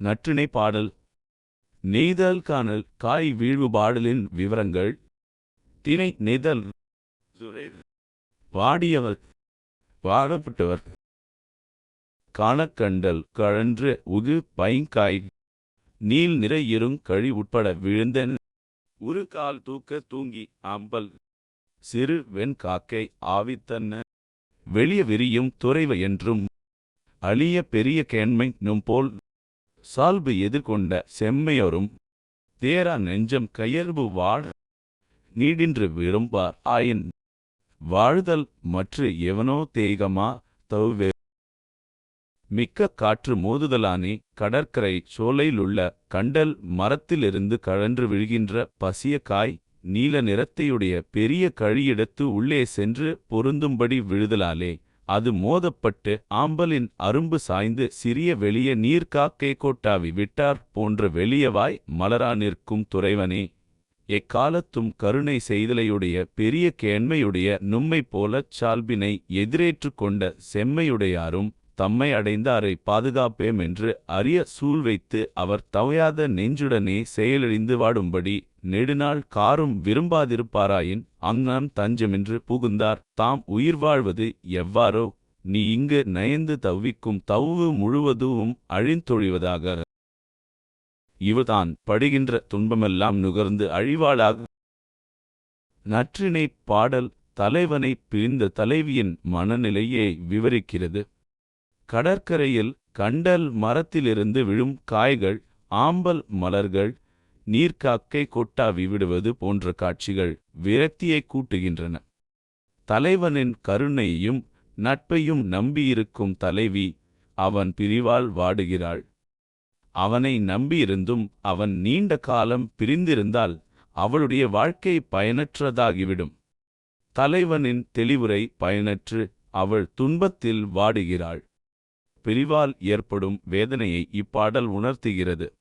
நற்றிணை பாடல். நெய்தல் காணல் காய் வீழ்வு பாடலின் விவரங்கள். திணை நெய்தல். வாடியவர். வாழப்பட்டவர் காணக்கண்டல் கழன்று உகு பைங்காய். நீல் நிற இருங் கழி உட்பட விழுந்தன். உரு கால் தூக்க தூங்கி அம்பல். சிறு வெண் காக்கை ஆவித்தன்ன. வெளிய விரியும் துறைவ என்றும். அழிய பெரிய கேண்மை நும் போல். சால்பு எதிர்கொண்ட செம்மையோரும் தேரா நெஞ்சம் கையல்பு வாழ நீடின்று விரும்பார். ஆயின் வாழ்தல் மற்று எவனோ தேகமா தௌவே. மிக்க காற்று மோதுதலானே கடற்கரை சோலையிலுள்ள கண்டல் மரத்திலிருந்து கழன்று விழுகின்ற பசிய காய் நீல நிறத்தையுடைய பெரிய கழியிடத்து உள்ளே சென்று பொருந்தும்படி விழுதலாலே. அது மோதப்பட்டு ஆம்பலின் அரும்பு சாய்ந்து சிறிய வெளிய நீர்க்காக்கை கோட்டாவி விட்டார் போன்ற வெளியவாய் மலரா நிற்கும் துறைவனே. எக்காலத்தும் கருணை செய்தலையுடைய பெரிய கேண்மையுடைய நும்மை போலச் சால்பினை எதிரேற்று கொண்ட செம்மையுடையாரும் தம்மை அடைந்தாரை பாதுகாப்பேம் என்று அரிய சூழ் வைத்து அவர் தவையாத நெஞ்சுடனே செயலிழிந்து வாடும்படி நெடுநாள் காரும் விரும்பாதிருப்பாராயின் அங்னம் தஞ்சமென்று புகுந்தார். தாம் உயிர் வாழ்வது எவ்வாறோ நீ இங்கு நயந்து தவ்விக்கும் தவ்வு முழுவதும் அழிந்தொழிவதாக. இவதான் படுகின்ற துன்பமெல்லாம் நுகர்ந்து அழிவாளாக. நற்றினை பாடல் தலைவனை பிரிந்த தலைவியின் மனநிலையை விவரிக்கிறது. கடற்கரையில் கண்டல் மரத்திலிருந்து விழும் காய்கள் ஆம்பல் மலர்கள் நீர்க்காக்கை கொட்டாவி விடுவது போன்ற காட்சிகள் விரக்தியை கூட்டுகின்றன. தலைவனின் கருணையையும் நட்பையும் நம்பியிருக்கும் தலைவி அவன் பிரிவால் வாடுகிறாள். அவனை நம்பியிருந்தும் அவன் நீண்ட காலம் பிரிந்திருந்தால் அவளுடைய வாழ்க்கை பயனற்றதாகிவிடும். தலைவனின் தெளிவுரை பயனற்று அவள் துன்பத்தில் வாடுகிறாள். பிரிவால் ஏற்படும் வேதனையை இப்பாடல் உணர்த்துகிறது.